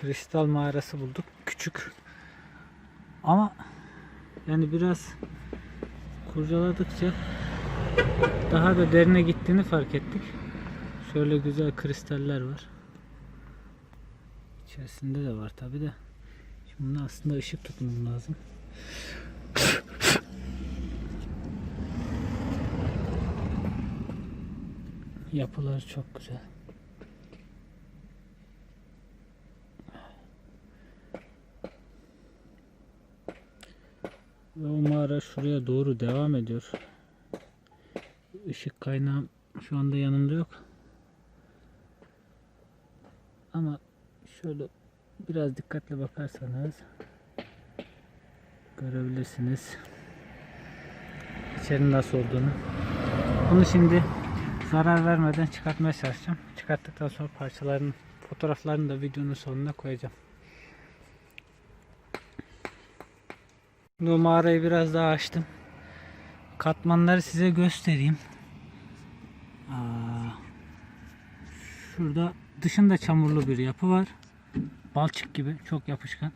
kristal mağarası bulduk. Küçük. Ama yani biraz kurcaladıkça daha da derine gittiğini fark ettik. Şöyle güzel kristaller var. İçerisinde de var tabi de. Şimdi aslında ışık tutmam lazım. Yapıları çok güzel. Ve o mağara şuraya doğru devam ediyor. Işık kaynağım şu anda yanımda yok. Ama şöyle biraz dikkatli bakarsanız görebilirsiniz. İçerinin nasıl olduğunu. Bunu şimdi zarar vermeden çıkartmaya çalışacağım. Çıkarttıktan sonra parçaların fotoğraflarını da videonun sonuna koyacağım. Bu mağarayı biraz daha açtım. Katmanları size göstereyim. Aa, şurada dışında çamurlu bir yapı var. Balçık gibi çok yapışkan.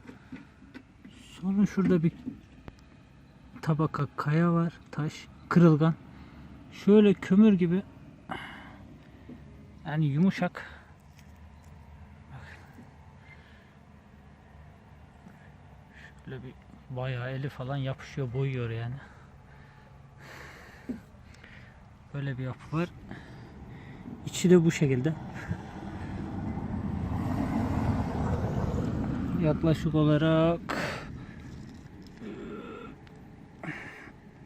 Sonra şurada bir tabaka kaya var. Taş, kırılgan. Şöyle kömür gibi yani yumuşak. Şöyle bir bayağı eli falan yapışıyor, boyuyor yani. Böyle bir yapı var. İçi de bu şekilde. Yaklaşık olarak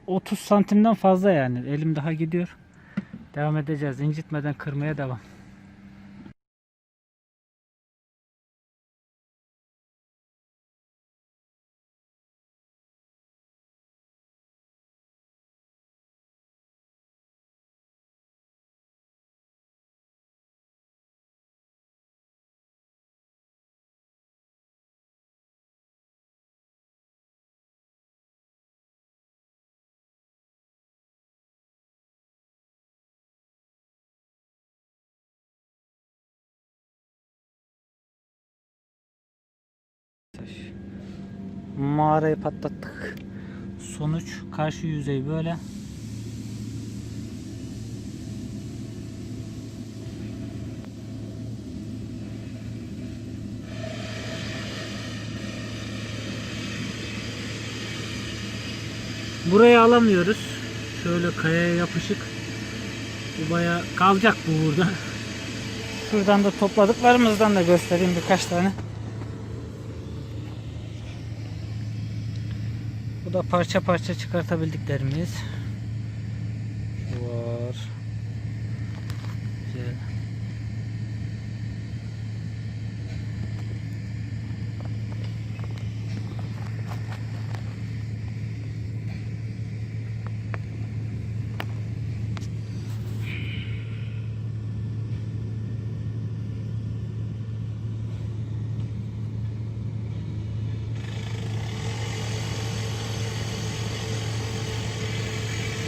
30 santimden fazla yani. Elim daha gidiyor. Devam edeceğiz. İncitmeden kırmaya devam. Mağarayı patlattık. Sonuç karşı yüzey böyle. Burayı alamıyoruz. Şöyle kayaya yapışık. Bu bayağı kalacak bu burada. Şuradan da topladıklarımızdan da göstereyim birkaç tane. Bu da parça parça çıkartabildiklerimiz. Var. Güzel.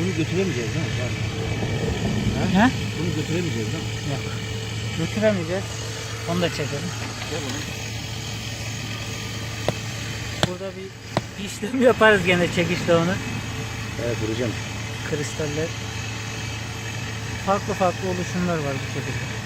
Bunu götüremeyeceğiz değil mi? Var. He? Bunu götüremeyeceğiz değil mi? Yok. Götüremeyeceğiz. Onu da çekelim. Gel bunu. Burada bir bir işlem yaparız gene çekişle onu. Evet vuracağım. Kristaller. Farklı farklı oluşumlar var bu şekilde.